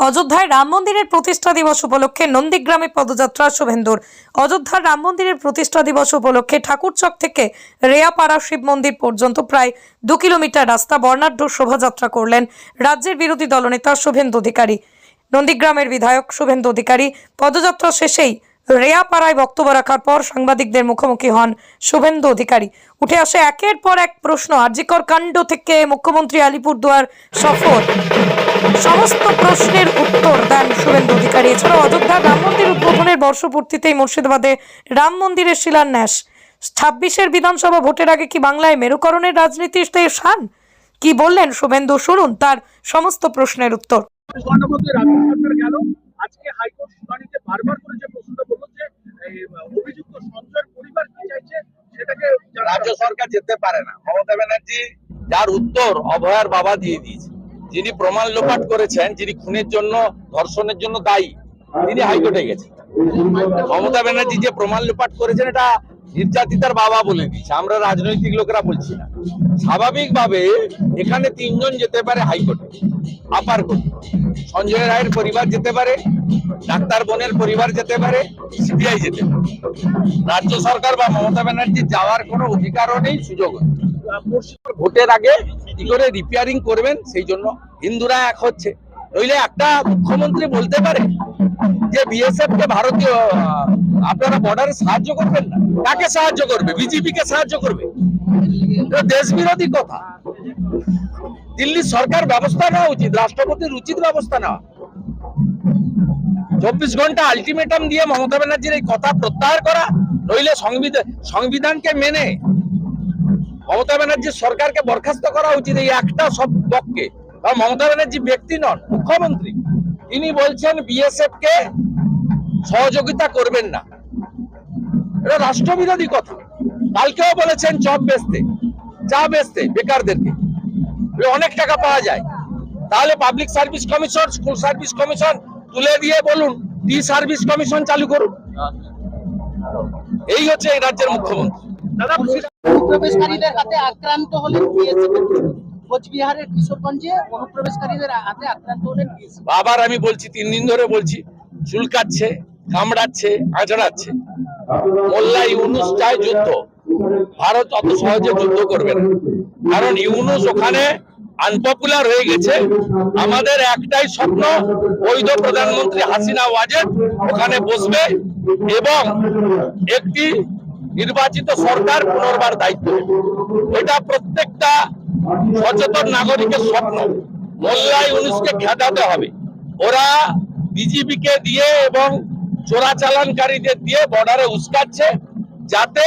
অযোধ্যায় রাম মন্দিরের প্রতিষ্ঠা দিবস উপলক্ষে নন্দীগ্রামে পদযাত্রা শুভেন্দুর। অযোধ্যার রাম মন্দিরের প্রতিষ্ঠা দিবস উপলক্ষে ঠাকুরচক থেকে রেয়াপাড়া শিব মন্দির পর্যন্ত প্রায় দু কিলোমিটার রাস্তা বর্ণাঢ্য শোভাযাত্রা করলেন রাজ্যের বিরোধী দলনেতা শুভেন্দু অধিকারী। নন্দীগ্রামের বিধায়ক শুভেন্দু অধিকারী পদযাত্রা শেষেই রেয়াপাড়ায় বক্তব্য রাখার পর সাংবাদিকদের মুখোমুখি হন শুভেন্দু অধিকারী। উঠে আসে একের পর এক প্রশ্ন, আর্জিকর কাণ্ড থেকে মুখ্যমন্ত্রী আলিপুরদুয়ার সফর। সমস্ত প্রশ্নের উত্তর দেন শুভেন্দু অধিকারী। এছাড়াও অযোধ্যার রাম মন্দির উদ্বোধনের বর্ষপূর্তিতেই মুর্শিদাবাদে রাম মন্দিরের শিলান্যাস। ছাব্বিশের বিধানসভা ভোটের আগে কি বাংলায় মেরুকরণের রাজনীতিতে শান? কি বললেন শুভেন্দু? শুনুন তার সমস্ত প্রশ্নের উত্তর। চব্বিশ ঘণ্টার মধ্যে রাজ্য সরকার গেল। আজকে হাইকোর্ট শুনানিতে বারবার করে যে প্রশ্নটা বলল যে অভিযুক্ত সঞ্জয়ের পরিবার কি চাইছে সেটাকে রাজ্য সরকার যেতে পারে না। মমতা ব্যানার্জি যার উত্তর অভয়ার বাবা দিয়ে দিয়েছে। যিনি প্রমাণ লোপাট করেছেন, যিনি খুনের জন্য, ধর্ষণের জন্য দায়ী, তিনি হাইকোর্টে গেছেন। মমতা ব্যানার্জি যে প্রমাণ লোপাট করেছেন, এটা নির্যাতিতার বাবা বলে দিয়েছে। আমরা রাজনৈতিক লোকেরা বলছি না। স্বাভাবিকভাবে এখানে তিনজন যেতে পারে হাইকোর্টে, আপার কোর্ট। সঞ্জয় রায়ের পরিবার যেতে পারে, ডাক্তার বোনের পরিবার যেতে পারে, সিবিআই যেতে পারে। রাজ্য সরকার বা মমতা ব্যানার্জি যাওয়ার কোনো অধিকারও নেই সুযোগ মুর্শিদাবাদ ভোটের আগে কি করে রিপেয়ারিং করবেন, সেই জন্য হিন্দুরা এক হচ্ছে। নইলে একটা মুখ্যমন্ত্রী বলতে পারে যে বিএসএফ কে ভারতীয় আপনারা বর্ডারে সাহায্য করবেন না। কাকে সাহায্য করবে? বিজেপি কে সাহায্য করবে? দেশ বিরোধী কথা। দিল্লি সরকার ব্যবস্থা নেওয়া উচিত, রাষ্ট্রপতির উচিত ব্যবস্থা নেওয়া। চব্বিশ ঘণ্টা আলটিমেটাম দিয়ে মমতা ব্যানার্জির এই কথা প্রত্যাহার করা, নইলে সংবিধান সংবিধানকে মেনে মমতা ব্যানার্জির সরকারকে বরখাস্ত করা উচিত এই একটা সব পক্ষে। কারণ মমতা ব্যানার্জি ব্যক্তি নন মুখ্যমন্ত্রী। তিনি বলছেন বিএসএফ কে সহযোগিতা করবেন না। এটা রাষ্ট্রবিরোধী কথা। কালকেও বলেছেন চপ বেচতে চা বেচতে বেকারদেরকে। অনেক টাকা পাওয়া যায়। তাহলে public service commission school service commission তুলে দিয়ে বলুন টি সার্ভিস কমিশন চালু করুন? এই হচ্ছে এই রাজ্যের মুখ্যমন্ত্রী। দাদা অনুপ্রবেশকারীদের হাতে আক্রান্ত হলেন কোচবিহারের কিশোরগঞ্জে অনুপ্রবেশকারীদের হাতে আক্রান্ত হলেন আমি বলছি, তিন দিন ধরে বলছি, চুলকাচ্ছে, কামড়াচ্ছে, আঁচড়াচ্ছে। মোল্লা ইউনুস চায় যুদ্ধ। ভারত অত সহজে যুদ্ধ করবে না। কারণ ইউনুস ওখানে আনপপুলার হয়ে গেছে। আমাদের একটাই স্বপ্ন, বৈধ প্রধানমন্ত্রী হাসিনা ওয়াজেদ ওখানে বসবে এবং একটি নির্বাচিত সরকার পুনর্বার দায়িত্ব এটা প্রত্যেকটা সচেতন নাগরিকের স্বপ্ন। মোল্লা ইউনুসকে খেদাতে হবে। ওরা বিজেপি কে দিয়ে এবং চোরাচালানকারীদের দিয়ে বর্ডারে উস্কাচ্ছে যাতে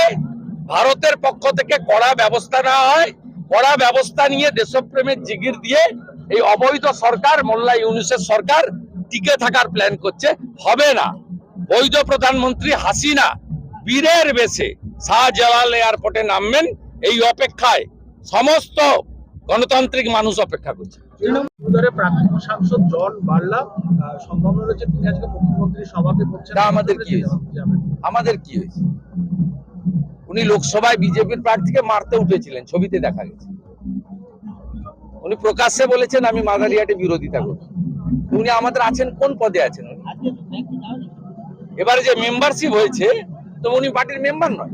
ভারতের পক্ষ থেকে কড়া ব্যবস্থা নেওয়া হয়, কড়া ব্যবস্থা নিয়ে দেশপ্রেমের জিগির দিয়ে এই অবৈধ সরকার, মোল্লা ইউনুসের সরকার টিকে থাকার প্ল্যান করছে। হবে না। বৈধ প্রধানমন্ত্রী হাসিনা বীরের বেশে শাহজালাল এয়ারপোর্টে নামবেন এই অপেক্ষায় সমস্ত গণতান্ত্রিক মানুষ অপেক্ষা করছে। প্রাক্তন সাংসদ জন বার্লা সম্ভাবনা রয়েছে তিনি আজকে মুখ্যমন্ত্রীর সভাতে করছেন আমাদের কি আমাদের কি হয়েছে? উনি লোকসভায় বিজেপির প্রার্থীকে মারতে উঠেছিলেন ছবিতে দেখা গেছে। উনি প্রকাশ্যে বলেছেন আমি মাদারিহাটে বিরোধিতা করি উনি আমাদের আছেন কোন পদে আছেন উনি? এবারে যে মেম্বারশিপ হয়েছে তো উনি পার্টির মেম্বার নয়।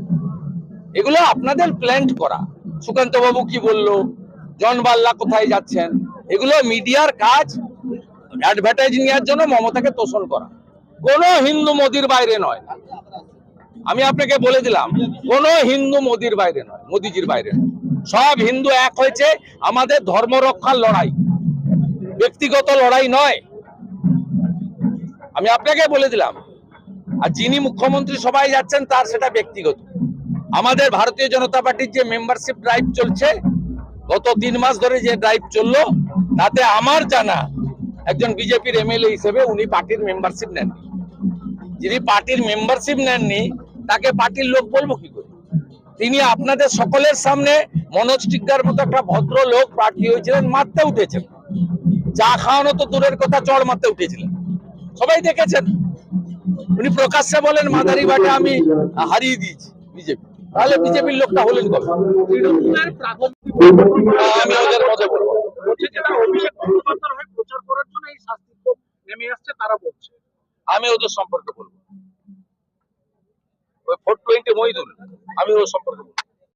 এগুলো আপনাদের প্ল্যান করা। সুকান্ত বাবু কি বলল? জন বাল্লা কোথায় যাচ্ছেন? এগুলো মিডিয়ার কাজ অ্যাডভার্টাইজ নেওয়ার জন্য মমতাকে তোষণ করা। কোন হিন্দু মোদির বাইরে নয়। আমি আপনাকে বলে দিলাম, কোন হিন্দু মোদির বাইরে নয়, মোদিজির বাইরে নয়। সব হিন্দু এক হয়েছে, আমাদের ধর্ম রক্ষার লড়াই। ব্যক্তিগত লড়াই নয়। আমি আপনাকে বলে দিলাম আর যিনি মুখ্যমন্ত্রী সবাই যাচ্ছেন, তার সেটা ব্যক্তিগত। আমাদের ভারতীয় জনতা পার্টির যে মেম্বারশিপ ড্রাইভ চলছে, গত তিন মাস ধরে যে ড্রাইভ চলল, তাতে আমার জানা একজন বিজেপির এমএলএ হিসেবে উনি পার্টির মেম্বারশিপ নেননি। যিনি পার্টির মেম্বারশিপ নেননি, তাকে পার্টির লোক বলব কি করে? তিনি আপনাদের সকলের সামনে মনোজ টিগ্গার মতো একটা ভদ্র লোক প্রার্থী হয়েছিলেন, মারতে উঠেছেন। চা খাওয়ানো তো দূরের কথা, চড় মারতে উঠেছিলেন। সবাই দেখেছেন? উনি প্রকাশ্যে বলেন, মাদারি বাটে আমি হারিয়ে দিয়েছি বিজেপি। তাহলে বিজেপির লোকটা হলেন কবে? আমি ওদের মধ্যে বলব আমি ওদের সম্পর্কে বলব। ওই ফোর টোয়েন্টি মহিদুল, আমি ওর সম্পর্কে বলব।